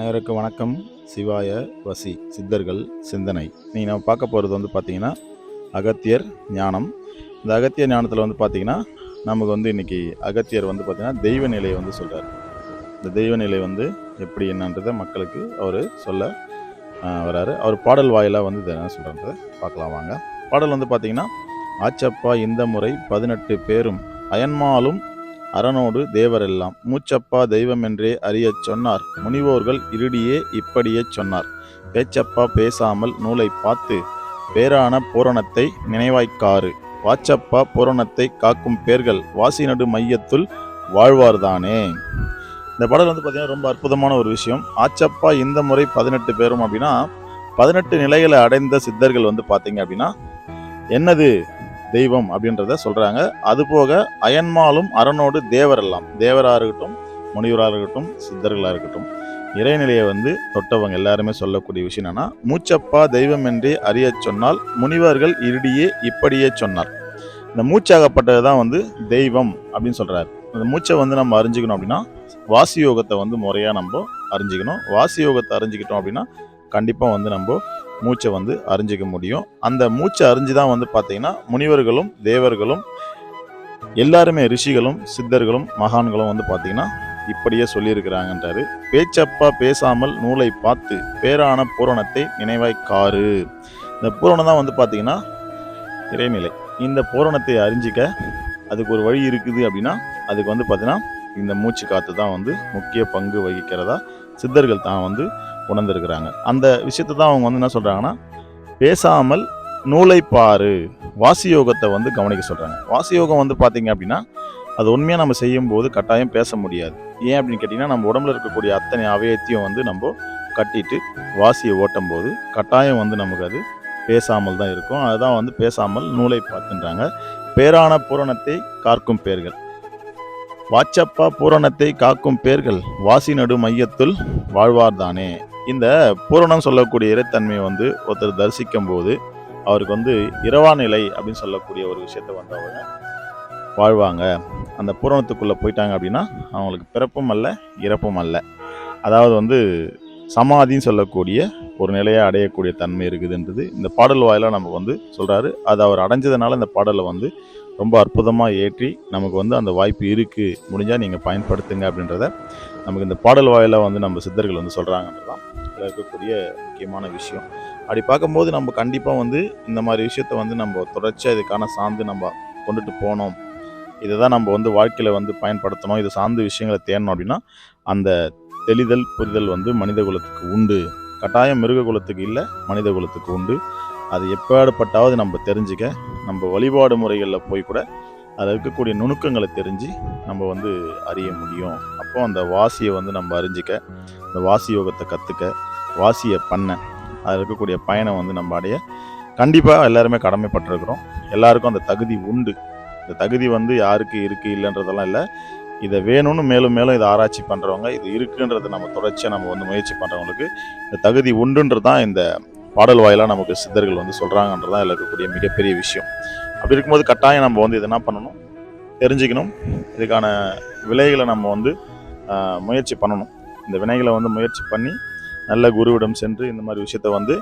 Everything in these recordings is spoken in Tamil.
அனைவருக்கும் வணக்கம். சிவாய வசி சித்தர்கள் சிந்தனை. நீ நம்ம பார்க்க போகிறது வந்து பார்த்திங்கன்னா அகத்தியர் ஞானம். இந்த அகத்தியர் ஞானத்தில் வந்து பார்த்திங்கன்னா நமக்கு வந்து இன்னைக்கு அகத்தியர் வந்து பார்த்திங்கன்னா தெய்வ நிலையை வந்து சொல்கிறார் இந்த தெய்வ நிலை வந்து எப்படி என்னன்றதை மக்களுக்கு அவர் சொல்ல வராரு. அவர் பாடல் வாயிலாக வந்து இதை என்ன சொல்கிறத பார்க்கலாம் வாங்க. பாடல் வந்து பார்த்திங்கன்னா ஆச்சப்பா இந்த முறை பதினெட்டு பேரும் அயன்மாலும் அரணோடு தேவரெல்லாம். மூச்சப்பா தெய்வம் என்றே அறியச் சொன்னார். முனிவோர்கள் இருடியே இப்படியே சொன்னார். பேச்சப்பா பேசாமல் நூலை பார்த்து பேரான பூரணத்தை நினைவாய்க்காறு. வாச்சப்பா பூரணத்தை காக்கும் பேர்கள் வாசிநடு மையத்துள் வாழ்வார்தானே? இந்த பாடல் வந்து பார்த்தீங்கன்னா ரொம்ப அற்புதமான ஒரு விஷயம். ஆச்சப்பா இந்த முறை பதினெட்டு பேரும் அப்படின்னா பதினெட்டு நிலைகளை அடைந்த சித்தர்கள் வந்து பார்த்தீங்க அப்படின்னா என்னது? தெய்வம் அப்படின்றத சொல்கிறாங்க அதுபோக அயன்மாலும் அரணோடு தேவரெல்லாம் தேவராக இருக்கட்டும் முனிவராக இருக்கட்டும் சித்தர்களாக இருக்கட்டும். இறைநிலையை வந்து தொட்டவங்க எல்லாருமே சொல்லக்கூடிய விஷயம் என்னன்னா மூச்சப்பா தெய்வம் என்றே அறியச் சொன்னால் முனிவர்கள் இருடியே இப்படியே சொன்னார். இந்த மூச்சாகப்பட்டது தான் வந்து தெய்வம் அப்படின்னு சொல்கிறாரு இந்த மூச்சை வந்து நம்ம அறிஞ்சிக்கணும் அப்படின்னா வாசி யோகத்தை வந்து முறையாக நம்ம அறிஞ்சிக்கணும். வாசி யோகத்தை அறிஞ்சிக்கிட்டோம் அப்படின்னா கண்டிப்பாக வந்து நம்ம மூச்சை வந்து அறிஞ்சிக்க முடியும். அந்த மூச்சை அறிஞ்சு தான் வந்து பார்த்திங்கன்னா முனிவர்களும் தேவர்களும் எல்லாருமே ரிஷிகளும் சித்தர்களும் மகான்களும் வந்து பார்த்திங்கன்னா இப்படியே சொல்லியிருக்கிறாங்கன்றாரு. பேச்சப்பா பேசாமல் நூலை பார்த்து பேரான பூரணத்தை நினைவாய் காரு இந்த பூரணம் தான் வந்து பார்த்திங்கன்னா இறைநிலை. இந்த பூரணத்தை அறிஞ்சிக்க அதுக்கு ஒரு வழி இருக்குது அப்படின்னா அதுக்கு வந்து பார்த்தீங்கன்னா இந்த மூச்சு காற்று தான் வந்து முக்கிய பங்கு வகிக்கிறதா சித்தர்கள் தான் வந்து உணர்ந்திருக்கிறாங்க. அந்த விஷயத்தை தான் அவங்க வந்து என்ன சொல்கிறாங்கன்னா பேசாமல் நூலை பாரு. வாசி யோகத்தை வந்து கவனிக்க சொல்கிறாங்க வாசி யோகம் வந்து பார்த்தீங்க அப்படின்னா அது உண்மையாக நம்ம செய்யும்போது கட்டாயம் பேச முடியாது. ஏன் அப்படின்னு கேட்டிங்கன்னா நம்ம உடம்புல இருக்கக்கூடிய அத்தனை அவயத்தையும் வந்து நம்ம கட்டிட்டு வாசியை ஓட்டும் போது கட்டாயம் வந்து நமக்கு அது பேசாமல் தான் இருக்கும். அதுதான் வந்து பேசாமல் நூலை பார்த்துன்றாங்க. பேரான பூரணத்தை காக்கும் பேர்கள். வாச்சப்பா பூரணத்தை காக்கும் பேர்கள் வாசி நடு மையத்துள் வாழ்வார்தானே. இந்த பூரணம் சொல்லக்கூடிய இறைத்தன்மையை வந்து ஒருத்தர் தரிசிக்கும் போது அவருக்கு வந்து இரவா நிலை அப்படின்னு சொல்லக்கூடிய ஒரு விஷயத்த வந்து அவங்க வாழ்வாங்க. அந்த பூரணத்துக்குள்ளே போயிட்டாங்க அப்படின்னா அவங்களுக்கு பிறப்பும் அல்ல இறப்பும் அல்ல. அதாவது வந்து சமாதின்னு சொல்லக்கூடிய ஒரு நிலையை அடையக்கூடிய தன்மை இருக்குதுன்றது இந்த பாடல் வாயிலாக நமக்கு வந்து சொல்கிறாரு அது அவர் அடைஞ்சதுனால இந்த பாடலை வந்து ரொம்ப அற்புதமாக ஏற்றி நமக்கு வந்து அந்த வாய்ப்பு இருக்குது முடிஞ்சால் நீங்கள் பயன்படுத்துங்க அப்படின்றத நமக்கு இந்த பாடல் வாயிலாக வந்து நம்ம சித்தர்கள் வந்து சொல்கிறாங்கன்றதான் இதில் இருக்கக்கூடிய முக்கியமான விஷயம். அப்படி பார்க்கும்போது நம்ம கண்டிப்பாக வந்து இந்த மாதிரி விஷயத்த வந்து நம்ம தொடர்ச்சியாக இதுக்கான சார்ந்து நம்ம கொண்டுட்டு போனோம். இதை தான் நம்ம வந்து வாழ்க்கையில் வந்து பயன்படுத்தணும். இது சார்ந்த விஷயங்களை தேடணும் அப்படின்னா அந்த தெளிதல் புரிதல் வந்து மனித குலத்துக்கு உண்டு. கட்டாயம் மிருக குலத்துக்கு இல்லை மனித குலத்துக்கு உண்டு. அது எப்பேற்பட்டாவது நம்ம தெரிஞ்சுக்க நம்ம வழிபாடு முறைகளில் போய் கூட அதில் இருக்கக்கூடிய நுணுக்கங்களை தெரிஞ்சு நம்ம வந்து அறிய முடியும். அப்போ அந்த வாசியை வந்து நம்ம அறிஞ்சிக்க இந்த வாசி யோகத்தை கற்றுக்க வாசியை பண்ண அதில் இருக்கக்கூடிய பயணம் வந்து நம்ம அடைய கண்டிப்பாக எல்லாருமே கடமைப்பட்டிருக்கிறோம். எல்லாருக்கும் அந்த தகுதி உண்டு. இந்த தகுதி வந்து யாருக்கு இருக்குது இல்லைன்றதெல்லாம் இல்லை. இதை வேணும்னு மேலும் மேலும் இதை ஆராய்ச்சி பண்ணுறவங்க இது இருக்குன்றதை நம்ம தொடர்ச்சியாக நம்ம வந்து முயற்சி பண்ணுறவங்களுக்கு இந்த தகுதி உண்டுன்றது தான் இந்த பாடல் வாயிலாக நமக்கு சித்தர்கள் வந்து சொல்கிறாங்கன்றதான் இதில் இருக்கக்கூடிய மிகப்பெரிய விஷயம். அப்படி இருக்கும்போது கட்டாயம் நம்ம வந்து இது என்ன பண்ணணும்? தெரிஞ்சுக்கணும். இதுக்கான விலைகளை நம்ம வந்து முயற்சி பண்ணணும். இந்த வினைகளை வந்து முயற்சி பண்ணி நல்ல குருவிடம் சென்று இந்த மாதிரி விஷயத்த வந்து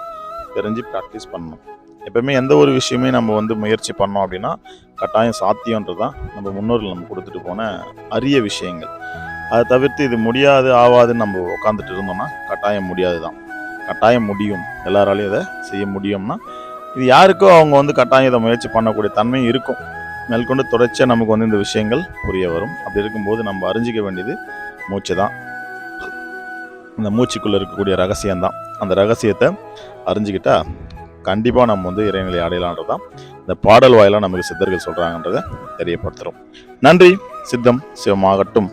தெரிஞ்சு ப்ராக்டிஸ் பண்ணணும். எப்பவுமே எந்த ஒரு விஷயமே நம்ம வந்து முயற்சி பண்ணோம் அப்படின்னா கட்டாயம் சாத்தியன்றது தான் நம்ம முன்னோர்கள் நம்ம கொடுத்துட்டு போன அரிய விஷயங்கள். அதை தவிர்த்து இது முடியாது ஆவாதுன்னு நம்ம உட்காந்துட்டு இருந்தோம்னா கட்டாயம் முடியாது தான் கட்டாயம் முடியும். எல்லாராலையும் இதை செய்ய முடியும்னா இது யாருக்கோ அவங்க வந்து கட்டாயம் இதை முயற்சி பண்ணக்கூடிய தன்மை இருக்கும். மேற்கொண்டு தொடர்ச்சியாக நமக்கு வந்து இந்த விஷயங்கள் புரிய வரும். அப்படி இருக்கும்போது நம்ம அறிஞ்சிக்க வேண்டியது மூச்சு தான் இந்த மூச்சுக்குள்ளே இருக்கக்கூடிய ரகசியம்தான். அந்த ரகசியத்தை அறிஞ்சிக்கிட்டா கண்டிப்பாக நம்ம வந்து இறைநிலை அடையலான்றதான் இந்த பாடல் வாயிலாக நமக்கு சித்தர்கள் சொல்கிறாங்கன்றதை தெரியப்படுத்துகிறோம் நன்றி. சித்தம் சிவமாகட்டும்.